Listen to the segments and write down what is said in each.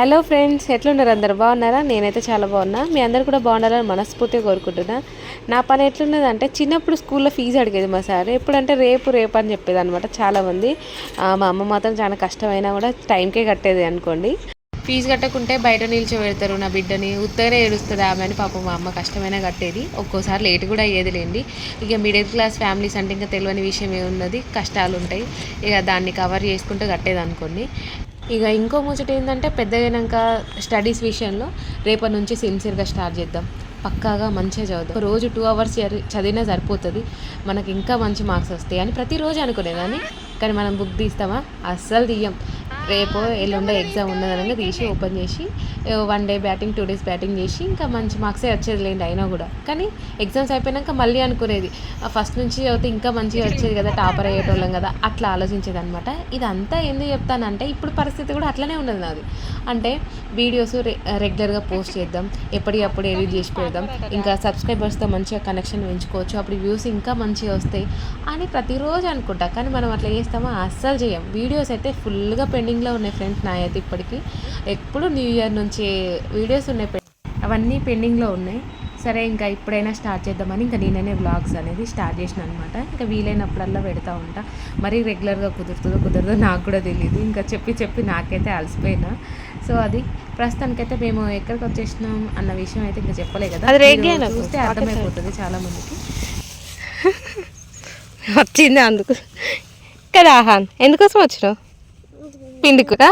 Hello friends ఎట్లున్నారు అందరు? బాగున్నారా? నేనైతే చాలా బాగున్నా. మీ అందరు కూడా బాగుండాలని మనస్ఫూర్తిగా కోరుకుంటున్నా. నా పని ఎట్లున్నది అంటే చిన్నప్పుడు స్కూల్లో ఫీజు అడిగేది మా సార్. ఎప్పుడంటే రేపు రేపు అని చెప్పేది అనమాట చాలామంది మా అమ్మ మాత్రం చాలా కష్టమైనా కూడా టైంకే కట్టేది అనుకోండి. ఫీజు కట్టకుంటే బయట నిల్చోబెడతారు నా బిడ్డని. ఉత్తరే ఏడుస్తుంది ఆమె అని పాపం మా అమ్మ కష్టమైనా కట్టేది. ఒక్కోసారి లేట్ కూడా అయ్యేది లేండి ఇక మిడిల్ క్లాస్ ఫ్యామిలీస్ అంటే ఇంకా తెలియని విషయం ఏమున్నది? కష్టాలు ఉంటాయి ఇక దాన్ని కవర్ చేసుకుంటూ కట్టేది అనుకోండి. ఇక ఇంకో ముచ్చట ఏంటంటే పెద్దగైనాక స్టడీస్ విషయంలో రేపటి నుంచి సిన్సియర్గా స్టార్ట్ చేద్దాం. పక్కాగా మంచిగా చదువుదాం. రోజు టూ అవర్స్ చదివినా సరిపోతుంది. మనకి ఇంకా మంచి మార్క్స్ వస్తాయి అని ప్రతిరోజు అనుకునేదాన్ని కానీ మనం బుక్ తీస్తామా? అస్సలు తీయం. రేపు ఎల్లుండో ఎగ్జామ్ ఉన్నదనంగా తీసి ఓపెన్ చేసి one day batting two days batting చేసి ఇంకా మంచి మార్క్సే వచ్చేది లేండి అయినా కూడా. కానీ ఎగ్జామ్స్ అయిపోయాక మళ్ళీ అనుకునేది. ఫస్ట్ నుంచి చదివితే ఇంకా మంచిగా వచ్చేది కదా టాపర్ అయ్యేటోళ్ళం కదా అట్లా ఆలోచించేది అనమాట ఇదంతా ఎందుకు చెప్తానంటే ఇప్పుడు పరిస్థితి కూడా అట్లనే ఉన్నది నాది. అంటే వీడియోస్ రె రెగ్యులర్గా పోస్ట్ చేద్దాం ఎప్పటికప్పుడు ఎడిట్ చేసి పెడదాం ఇంకా సబ్స్క్రైబర్స్తో మంచిగా కనెక్షన్ పెంచుకోవచ్చు అప్పుడు వ్యూస్ ఇంకా మంచిగా వస్తాయి అని ప్రతిరోజు అనుకుంటా. కానీ మనం అట్లా చేస్తామా? అస్సలు చేయం. వీడియోస్ అయితే ఫుల్గా పెండింగ్లో ఉన్నాయి ఫ్రెండ్స్ నా అయితే ఇప్పటికీ. ఎప్పుడు న్యూ ఇయర్ నుంచి వీడియోస్ ఉన్నాయి పె- అవన్నీ పెండింగ్లో ఉన్నాయి. సరే ఇంకా ఇప్పుడైనా స్టార్ట్ చేద్దామని ఇంకా నేననే వ్లాగ్స్ అనేది స్టార్ట్ చేసిన అనమాట ఇంకా వీలైనప్పుడల్లా పెడతా ఉంటా. మరీ రెగ్యులర్గా కుదురుతుందో కుదరదో నాకు కూడా తెలియదు ఇంకా చెప్పి చెప్పి నాకైతే అలసిపోయినా. సో అది ప్రస్తుతానికైతే మేము ఎక్కడికి వచ్చేసినాం అన్న విషయం అయితే ఇంకా చెప్పలే కదా. చూస్తే అర్థమైపోతుంది చాలా మందికి వచ్చింది అందుకు. కదా ఆహాన్ ఎందుకోసం వచ్చినావు? పిండి కూర?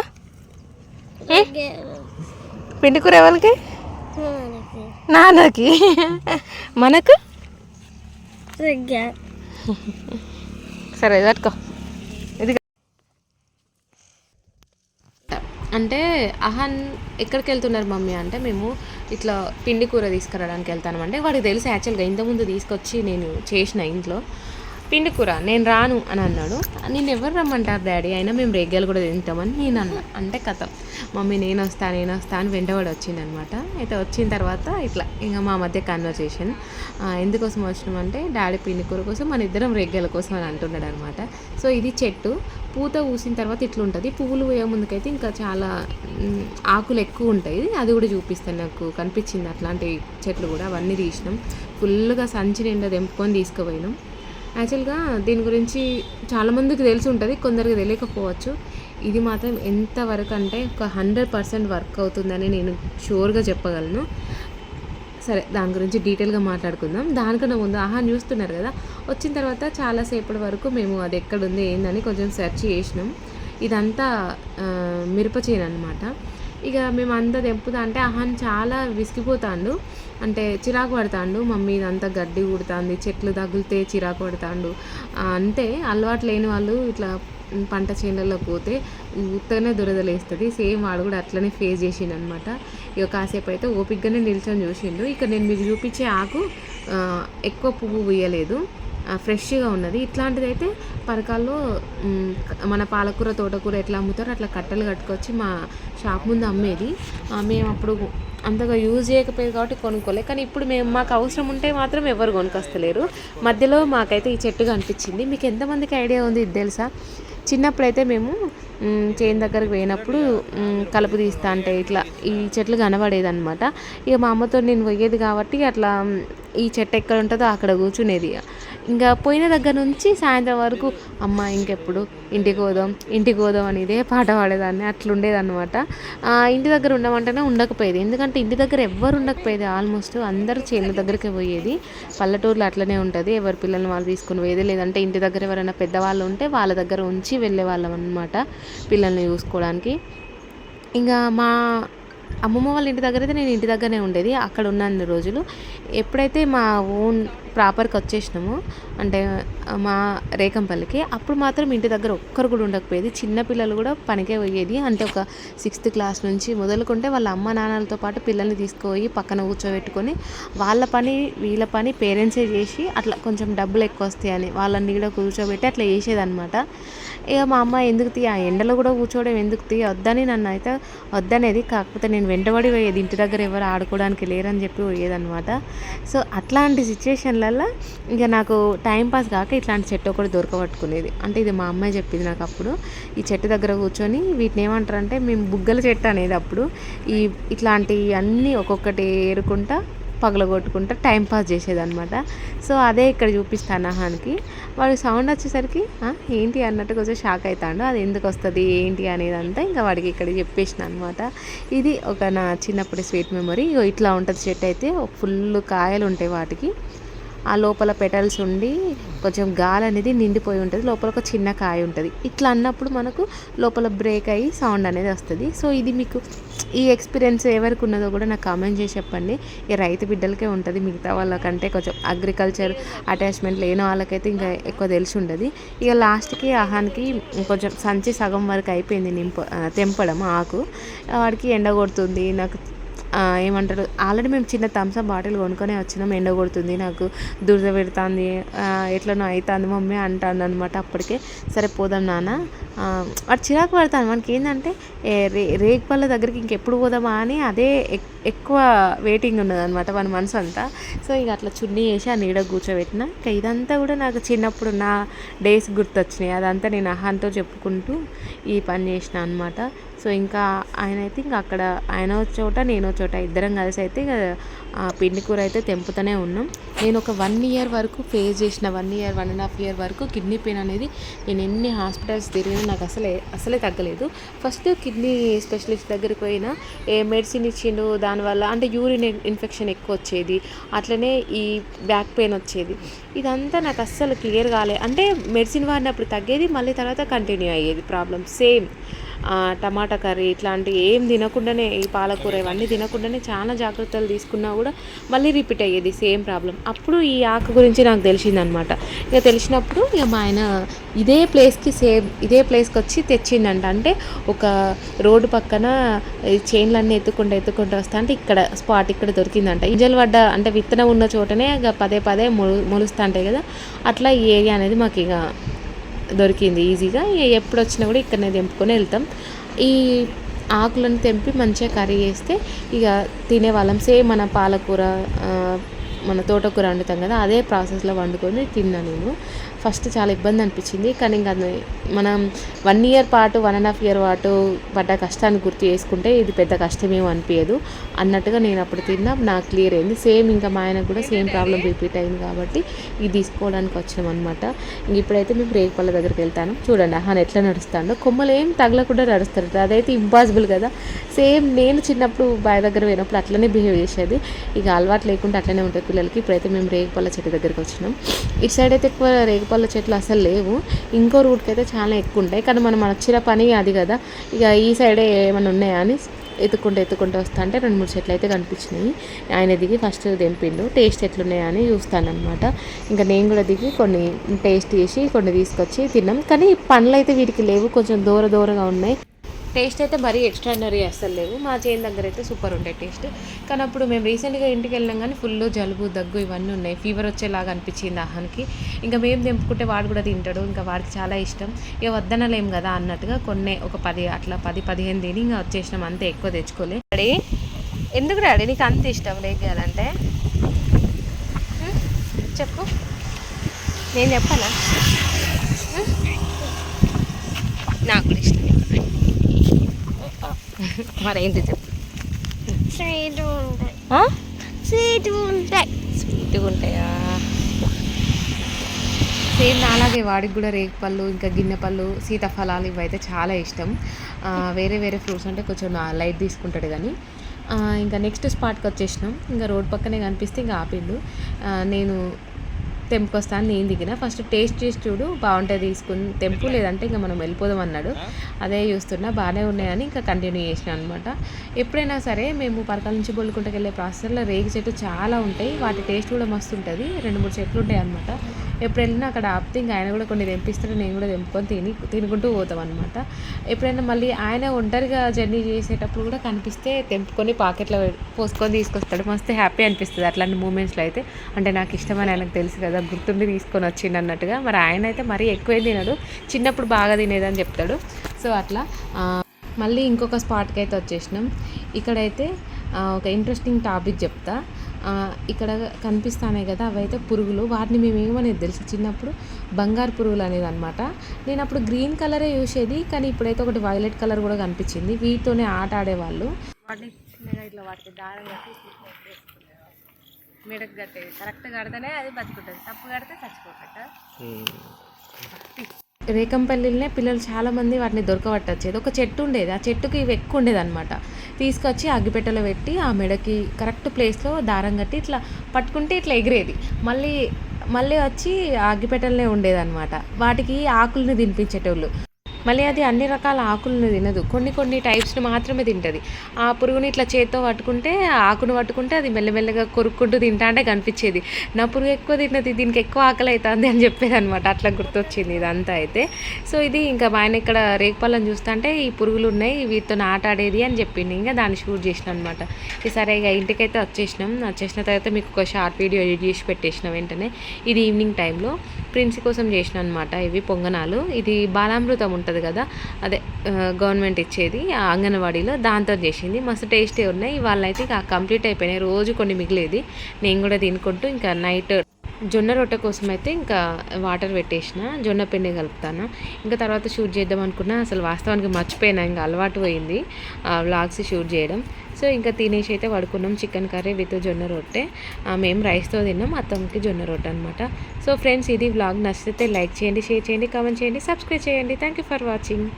పిండి కూర ఎవరికి? నాన్నకి. మనకు? సరే పట్టుకో. ఇది అంటే అహన్ ఎక్కడికి వెళ్తున్నారు మమ్మీ అంటే మేము ఇట్లా పిండి కూర తీసుకురావడానికి వెళ్తాను అంటే వాడికి తెలుసు యాక్చువల్గా ఇంతకుముందు తీసుకొచ్చి నేను చేసిన ఇంట్లో. పిండి కూర నేను రాను అని అన్నాడు. నేను ఎవరు రమ్మంటారు డాడీ? అయినా మేము రేగ్గాలు కూడా తింటామని నేను అన్న. అంటే కథ. మమ్మీ నేను వస్తా నేను వస్తా అని వెంటబడి వచ్చింది అనమాట అయితే వచ్చిన తర్వాత ఇట్లా ఇంకా మా మధ్య కన్వర్సేషన్ ఎందుకోసం వచ్చినామంటే డాడీ పిండి కూర కోసం మన ఇద్దరం రేగ్గాల కోసం అని అంటున్నాడు అనమాట సో ఇది చెట్టు. పూత పూసిన తర్వాత ఇట్లా ఉంటుంది పువ్వులు పోయే ముందుకైతే ఇంకా చాలా ఆకులు ఎక్కువ ఉంటాయి. అది కూడా చూపిస్తాను నాకు. కనిపించింది అట్లాంటి చెట్లు కూడా. అవన్నీ తీసినాం. ఫుల్గా సంచి నిండా తెంపుకొని తీసుకుపోయినాం. యాక్చువల్గా దీని గురించి చాలామందికి తెలిసి ఉంటుంది కొందరికి తెలియకపోవచ్చు. ఇది మాత్రం ఎంతవరకు అంటే ఒక హండ్రెడ్ పర్సెంట్ వర్క్ అవుతుందని నేను షూర్గా చెప్పగలను. సరే దాని గురించి డీటెయిల్గా మాట్లాడుకుందాం. దానికన్నా ముందు ఆహా చూస్తున్నారు కదా. వచ్చిన తర్వాత చాలాసేపటి వరకు మేము అది ఎక్కడుంది ఏందని కొంచెం సెర్చ్ చేసినాం. ఇదంతా మిరప చేను అనమాట ఇక మేము అంతా తెంపుతా అంటే ఆహాన్ చాలా విసిగిపోతాండు. అంటే చిరాకు పడతాండు మమ్మీ ఇదంతా గడ్డి కుడుతుంది చెట్లు తగిలితే చిరాకు పడతాండు. అంటే అలవాటు లేని వాళ్ళు ఇట్లా పంట చేనులలో పోతే ఉత్తగానే దురదలేస్తుంది సేమ్ వాడు కూడా అట్లనే ఫేస్ చేసిండు అనమాట ఇక కాసేపు అయితే ఓపికగానే నిల్చొని చూసిండు. ఇక నేను మీకు చూపించే ఆకు ఎక్కువ పువ్వు వేయలేదు ఫ్రెష్గా ఉన్నది. ఇట్లాంటిది అయితే పరకాల్లో మన పాలకూర తోటకూర ఎట్లా అమ్ముతారో అట్లా కట్టలు కట్టుకొచ్చి మా షాప్ ముందు అమ్మేది. మేము అప్పుడు అంతగా యూజ్ చేయకపోయేది కాబట్టి కొనుక్కోలే. కానీ ఇప్పుడు మేము మాకు అవసరం ఉంటే మాత్రం ఎవరు కొనుక్కొస్తలేరు మధ్యలో మాకైతే ఈ చెట్టు కనిపించింది. మీకు ఎంతమందికి ఐడియా ఉంది ఇది తెలుసా? చిన్నప్పుడైతే మేము చేను దగ్గరికి పోయినప్పుడు కలుపు తీస్తా అంటే ఇట్లా ఈ చెట్లు కనబడేది అనమాట ఇక మా అమ్మతో నేను పోయేది కాబట్టి అట్లా ఈ చెట్టు ఎక్కడ ఉంటుందో అక్కడ కూర్చునేది ఇంకా పోయిన దగ్గర నుంచి సాయంత్రం వరకు అమ్మ ఇంకెప్పుడు? ఇంటికి పోదాం ఇంటికి పోదాం అని ఇదే పాట పాడేదాన్ని. అట్లుండేదన్నమాట. ఇంటి దగ్గర ఉండమంటేనే ఉండకపోయేది. ఎందుకంటే ఇంటి దగ్గర ఎవ్వరు ఉండకపోయేది. ఆల్మోస్ట్ అందరూ చేనుల దగ్గరికి పోయేది. పల్లెటూరులో అట్లనే ఉంటుంది. ఎవరి పిల్లల్ని వాళ్ళు తీసుకుని పోయేది. లేదంటే ఇంటి దగ్గర ఎవరైనా పెద్దవాళ్ళు ఉంటే వాళ్ళ దగ్గర ఉంచి వెళ్ళే వాళ్ళం అనమాట పిల్లల్ని చూసుకోవడానికి. ఇంకా మా అమ్మమ్మ వాళ్ళ ఇంటి దగ్గర అయితే నేను ఇంటి దగ్గరనే ఉండేది. అక్కడ ఉన్న రోజులు. ఎప్పుడైతే మా ఓన్ ప్రాపర్కి వచ్చేసినాము. అంటే మా రేకంపల్లికి. అప్పుడు మాత్రం ఇంటి దగ్గర ఒక్కరు కూడా ఉండకపోయేది. చిన్నపిల్లలు కూడా పనికే పోయేది. అంటే ఒక సిక్స్త్ క్లాస్ నుంచి మొదలుకుంటే వాళ్ళ అమ్మ నాన్నలతో పాటు పిల్లల్ని తీసుకుపోయి పక్కన కూర్చోబెట్టుకొని వాళ్ళ పని వీళ్ళ పని పేరెంట్సే చేసి అట్లా కొంచెం డబ్బులు ఎక్కువ వస్తాయని వాళ్ళని కూడా కూర్చోబెట్టి అట్లా చేసేదనమాట ఇక మా అమ్మ ఎందుకు తీ ఆ ఎండలో కూడా కూర్చోవడం ఎందుకు తీ వద్దని నన్ను అయితే వద్దనేది. కాకపోతే నేను వెంటబడి పోయేది. ఇంటి దగ్గర ఎవరు ఆడుకోవడానికి లేరని చెప్పి పోయేదనమాట సో అట్లాంటి సిచ్యువేషన్లలో చెట్లల్లో ఇక నాకు టైంపాస్ కాక ఇట్లాంటి చెట్టు ఒకటి దొరకబట్టుకునేది. అంటే ఇది మా అమ్మాయి చెప్పింది నాకు అప్పుడు. ఈ చెట్టు దగ్గర కూర్చొని వీటిని ఏమంటారు అంటే మేము బుగ్గల చెట్టు అనేది అప్పుడు ఈ ఇట్లాంటి అన్నీ ఒక్కొక్కటి ఏరుకుంటా పగలగొట్టుకుంటా టైం పాస్ చేసేదన్నమాట. సో అదే ఇక్కడ చూపిస్తాను అహానికి వాడు సౌండ్ వచ్చేసరికి ఏంటి అన్నట్టు కొంచెం షాక్ అవుతాడు అది ఎందుకు వస్తుంది? ఏంటి అనేది అంతా ఇంకా వాడికి ఇక్కడ చెప్పేసిన అనమాట ఇది ఒక నా చిన్నప్పటి స్వీట్ మెమరీ. ఇట్లా ఉంటుంది చెట్టు అయితే. ఫుల్ కాయలు ఉంటాయి వాటికి. ఆ లోపల పెటల్స్ ఉండి కొంచెం గాలి అనేది నిండిపోయి ఉంటుంది. లోపల ఒక చిన్న కాయ ఉంటుంది. ఇట్లా అన్నప్పుడు మనకు లోపల బ్రేక్ అయ్యి సౌండ్ అనేది వస్తుంది. సో ఇది మీకు ఈ ఎక్స్పీరియన్స్ ఎవరికి ఉన్నదో కూడా నాకు కామెంట్ చేసి చెప్పండి. ఈ రైతు బిడ్డలకే ఉంటుంది. మిగతా వాళ్ళకంటే కొంచెం అగ్రికల్చర్ అటాచ్మెంట్ లేని వాళ్ళకైతే ఇంకా ఎక్కువ తెలిసి ఉండదు. ఇక లాస్ట్కి ఆహానికి కొంచెం సంచి సగం వరకు అయిపోయింది నింప తెంపడం ఆకు. వాడికి ఎండ కొడుతుంది. నాకు ఏమంటారు? ఆల్రెడీ మేము చిన్న థమ్స్అప్ బాటిల్ కొనుక్కొని వచ్చినాం. ఎండ కొడుతుంది నాకు. దురద పెడుతుంది. ఎట్లనో అవుతుంది మమ్మీ అంటాను అనమాట అప్పటికే. సరే పోదాం నాన్న. వాడు చిరాకు పడతాను. మనకి ఏంటంటే రే రేక్ పళ్ళ దగ్గరికి ఇంకెప్పుడు పోదామా అని అదే ఎక్- ఎక్కువ వెయిటింగ్ ఉన్నది అనమాట మన మనసు అంతా సో ఇక అట్లా చున్నీ వేసి ఆ నీడ కూర్చోబెట్టిన. ఇంకా ఇదంతా కూడా నాకు చిన్నప్పుడు నా డేస్ గుర్తొచ్చినాయి. అదంతా నేను అహాన్తో చెప్పుకుంటూ ఈ పని చేసిన అనమాట సో ఇంకా ఆయన అయితే ఇంకా అక్కడ ఆయన చోట నేను చోట ఇద్దరం కలిసి అయితే ఇక ఆ పిండి కూర అయితే తెంపుతూనే ఉన్నాం. నేను ఒక వన్ ఇయర్ వరకు ఫేస్ చేసిన one year one and half year వరకు కిడ్నీ పెయిన్ అనేది నేను ఎన్ని హాస్పిటల్స్ తిరిగినా నాకు అసలే అసలే తగ్గలేదు. ఫస్ట్ కిడ్నీ స్పెషలిస్ట్ దగ్గరికి పోయినా ఏ మెడిసిన్ ఇచ్చిండు దానివల్ల అంటే యూరిన్ ఇన్ఫెక్షన్ ఎక్కువ వచ్చేది అట్లనే ఈ బ్యాక్ పెయిన్ వచ్చేది. ఇదంతా నాకు అస్సలు క్లియర్ కాలే. అంటే మెడిసిన్ వాడినప్పుడు తగ్గేది మళ్ళీ తర్వాత కంటిన్యూ అయ్యేది ప్రాబ్లమ్ సేమ్. టమాటా కర్రీ ఇట్లాంటివి ఏం తినకుండానే ఈ పాలకూర ఇవన్నీ తినకుండానే చాలా జాగ్రత్తలు తీసుకున్నా కూడా మళ్ళీ రిపీట్ అయ్యేది సేమ్ ప్రాబ్లం. అప్పుడు ఈ ఆకు గురించి నాకు తెలిసిందనమాట. ఇక తెలిసినప్పుడు ఇక మా ఆయన ఇదే ప్లేస్కి సేమ్ ఇదే ప్లేస్కి వచ్చి తెచ్చిండంట. అంటే ఒక రోడ్డు పక్కన ఈ చైన్లన్నీ ఎత్తుకుంటూ ఎత్తుకుంటూ వస్తా అంటే ఇక్కడ స్పాట్ ఇక్కడ దొరికిందంట. ఇంజలు పడ్డ అంటే విత్తనం ఉన్న చోటనే ఇక పదే పదే మొలు మొలుస్తూ ఉంటాయి కదా. అట్లా ఈ ఏరియా అనేది మాకు ఇక దొరికింది ఈజీగా. ఇక ఎప్పుడు వచ్చినా కూడా ఇక్కడనే తెంపుకొని వెళ్తాం. ఈ ఆకులను తెంపి మంచిగా కర్రీ చేస్తే ఇక తినేవాళ్ళం. సేమ్ మన పాలకూర మన తోటకూర వండుతాం కదా అదే ప్రాసెస్లో వండుకొని తిన్నా నేను. ఫస్ట్ చాలా ఇబ్బంది అనిపించింది. కానీ ఇంకా మనం వన్ ఇయర్ పాటు వన్ అండ్ హాఫ్ ఇయర్ పాటు పడ్డ కష్టాన్ని గుర్తు చేసుకుంటే ఇది పెద్ద కష్టమేమో అనిపించదు అన్నట్టుగా నేను అప్పుడు తిన్నా నాకు క్లియర్ అయింది. సేమ్ ఇంకా మా ఆయనకు కూడా సేమ్ ప్రాబ్లం రిపీట్ అయింది కాబట్టి ఇది తీసుకోవడానికి వచ్చినాం అనమాట ఇంక ఇప్పుడైతే మేము రేగుపళ్ళ దగ్గరికి వెళ్తాను. చూడండి ఆహాన్ ఎట్లా నడుస్తాడో కొమ్మలు ఏం తగలకుండా నడుస్తారు. అదైతే ఇంపాసిబుల్ కదా. సేమ్ నేను చిన్నప్పుడు బాయ్ దగ్గర పోయినప్పుడు అట్లనే బిహేవ్ చేసేది. ఇక అలవాటు లేకుండా అట్లనే ఉంటుంది పిల్లలకి. ఇప్పుడైతే మేము రేగుపల్ల చెట్టు దగ్గరికి వచ్చినాం. ఇటు సైడ్ అయితే ఎక్కువ పళ్ళ చెట్లు అసలు లేవు. ఇంకో రూట్కి అయితే చాలా ఎక్కువ ఉంటాయి కానీ మనం వచ్చిన పని అది కదా. ఇక ఈ సైడే ఏమైనా ఉన్నాయా అని ఎత్తుకుంటూ ఎత్తుకుంటూ వస్తా అంటే రెండు మూడు చెట్లు అయితే కనిపించినాయి. ఆయన దిగి ఫస్ట్ దింపిండు టేస్ట్ ఎట్లున్నాయా అని చూస్తానమాట ఇంకా నేను కూడా దిగి కొన్ని టేస్ట్ చేసి కొన్ని తీసుకొచ్చి తిన్నాం. కానీ పండ్లు అయితే వీటికి లేవు. కొంచెం దూర దూరంగా ఉన్నాయి. టేస్ట్ అయితే మరీ ఎక్స్ట్రాడినరీ అస్సలు లేవు. మా చేను దగ్గర అయితే సూపర్ ఉంటాయి టేస్ట్. కానీ అప్పుడు మేము రీసెంట్గా ఇంటికి వెళ్ళినాం కానీ ఫుల్ జలుబు దగ్గు ఇవన్నీ ఉన్నాయి. ఫీవర్ వచ్చేలాగా అనిపించింది ఆహానికి ఇంకా మేము తెంపుకుంటే వాడు కూడా తింటాడు. ఇంకా వాడికి చాలా ఇష్టం. ఇక వద్దనలేం కదా అన్నట్టుగా కొన్ని ఒక పది అట్లా పది పదిహేను తిని ఇంకా వచ్చేసినాం. అంతే ఎక్కువ తెచ్చుకోలే. డాడీ ఎందుకు డాడీ నీకు అంత ఇష్టం లేకేయాలంటే చెప్పు. నేను చెప్పాలా నాకు కూడా ఇష్టం. మరేంటి చెప్పు. స్వీట్ ఉంటాయి? స్వీట్ ఉంటాయి. స్వీట్గా ఉంటాయా? సేమ్ అలాగే వాడికి కూడా రేగిపళ్ళు ఇంకా గిన్నెపళ్ళు సీతాఫలాలు ఇవైతే చాలా ఇష్టం. వేరే వేరే ఫ్రూట్స్ అంటే కొంచెం లైట్ తీసుకుంటాడు కానీ ఇంకా నెక్స్ట్ స్పాట్కి వచ్చేసినాం. ఇంకా రోడ్ పక్కనే కనిపిస్తే ఇంకా ఆపిండు. నేను తెంపుకొస్తాను నేను దిగిన. ఫస్ట్ టేస్ట్ చేసి చూడు బాగుంటుంది తీసుకుని తెంపు లేదంటే ఇంకా మనం వెళ్ళిపోదాం అన్నాడు. అదే చూస్తున్నా బాగానే ఉన్నాయని ఇంకా కంటిన్యూ చేసిన అనమాట ఎప్పుడైనా సరే మేము పరకాల నుంచి బొల్లుకుంటకి వెళ్ళే ప్రాసెస్లో రేగి చెట్టు చాలా ఉంటాయి. వాటి టేస్ట్ కూడా మస్తు ఉంటుంది. రెండు మూడు చెట్లు ఉంటాయి అనమాట ఎప్పుడు వెళ్ళినా అక్కడ ఆపితే ఇంకా ఆయన కూడా కొన్ని తెంపిస్తాడు నేను కూడా తెంపుకొని తిని తినుకుంటూ పోతాం అనమాట ఎప్పుడైనా మళ్ళీ ఆయన ఒంటరిగా జర్నీ చేసేటప్పుడు కూడా కనిపిస్తే తెంపుకొని పాకెట్లో పోసుకొని తీసుకొస్తాడు. మస్తు హ్యాపీ అనిపిస్తుంది అట్లాంటి మూమెంట్స్లో అయితే. అంటే నాకు ఇష్టమని ఆయనకు తెలుసు కదా గుర్తుండి తీసుకొని వచ్చింది అన్నట్టుగా. మరి ఆయన అయితే మరీ ఎక్కువే తినడు చిన్నప్పుడు బాగా తినేదని చెప్తాడు. సో అట్లా మళ్ళీ ఇంకొక స్పాట్కి అయితే వచ్చేసినాం. ఇక్కడైతే ఒక ఇంట్రెస్టింగ్ టాపిక్ చెప్తా. ఇక్కడ కనిపిస్తానే కదా అవైతే పురుగులు. వాటిని మేము ఏమనేది తెలుసు? చిన్నప్పుడు బంగారు పురుగులు అనేది అనమాట నేను అప్పుడు గ్రీన్ కలరే చూసేది కానీ ఇప్పుడైతే ఒకటి వైలెట్ కలర్ కూడా కనిపించింది. వీటితోనే ఆట ఆడేవాళ్ళు. ఇట్లా వాటికి దారం కట్టి మెడకు కట్టేది. కరెక్ట్ కడితేనే అది బతుకుంటుంది. తప్పు కడితే చచ్చిపోకట రేకంపల్లినే పిల్లలు చాలామంది వాటిని దొరకబట్టచ్చేది. ఒక చెట్టు ఉండేది. ఆ చెట్టుకి ఇవి ఎక్కువ ఉండేది అనమాట తీసుకొచ్చి అగ్గిపెట్టెలో పెట్టి ఆ మెడకి కరెక్ట్ ప్లేస్లో దారం కట్టి ఇట్లా పట్టుకుంటే ఇట్లా ఎగిరేది. మళ్ళీ మళ్ళీ వచ్చి ఆ అగ్గిపెట్టెలనే ఉండేదన్నమాట. వాటికి ఆకుల్ని తినిపించేటోళ్ళు. మళ్ళీ అది అన్ని రకాల ఆకులను తినదు. కొన్ని కొన్ని టైప్స్ని మాత్రమే తింటుంది. ఆ పురుగుని ఇట్లా చేత్తో పట్టుకుంటే ఆకును పట్టుకుంటే అది మెల్లమెల్లగా కొరుక్కుంటూ తింటా అంటే కనిపించేది. నా పురుగు ఎక్కువ తిన్నది దీనికి ఎక్కువ ఆకలి అవుతుంది అని చెప్పేది అనమాట అట్లా గుర్తొచ్చింది ఇదంతా అయితే. సో ఇది ఇంకా ఆయన ఇక్కడ రేకుపళ్ళని చూస్తుంటే ఈ పురుగులు ఉన్నాయి వీటితో ఆటాడేది అని చెప్పింది ఇంకా దాన్ని షూట్ చేసిన అనమాట సరే ఇక ఇంటికైతే వచ్చేసినాం. వచ్చేసిన తర్వాత మీకు ఒక షార్ట్ వీడియో ఎడిట్ చేసి పెట్టేసిన వెంటనే. ఇది ఈవినింగ్ టైంలో. ప్రిన్స్ కోసం చేసిన అనమాట ఇవి పొంగనాలు. ఇది బాలామృతం ఉంటుంది కదా అదే గవర్నమెంట్ ఇచ్చేది ఆ అంగన్వాడీలో దాంతో చేసింది. మస్తు టేస్టీ ఉన్నాయి. ఇవాళ అయితే ఇక కంప్లీట్ అయిపోయినాయి. రోజు కొన్ని మిగిలేది. నేను కూడా తినుకుంటూ ఇంకా నైట్ జొన్న రొట్టె కోసం అయితే ఇంకా వాటర్ పెట్టేసిన జొన్న పిండి కలుపుతాను. ఇంకా తర్వాత షూట్ చేద్దాం అనుకున్నా అసలు వాస్తవానికి మర్చిపోయినా ఇంకా అలవాటు పోయింది వ్లాగ్స్ షూట్ చేయడం. సో ఇంకా తినేసి అయితే పడుకున్నాం చికెన్ కర్రీ విత్ జొన్న రొట్టె. మేము రైస్తో తిన్నాం అత్తమ్మకి జొన్న రొట్టె అనమాట సో ఫ్రెండ్స్ ఇది వ్లాగ్ నచ్చితే లైక్ చేయండి షేర్ చేయండి కామెంట్ చేయండి సబ్స్క్రైబ్ చేయండి. Thank you for watching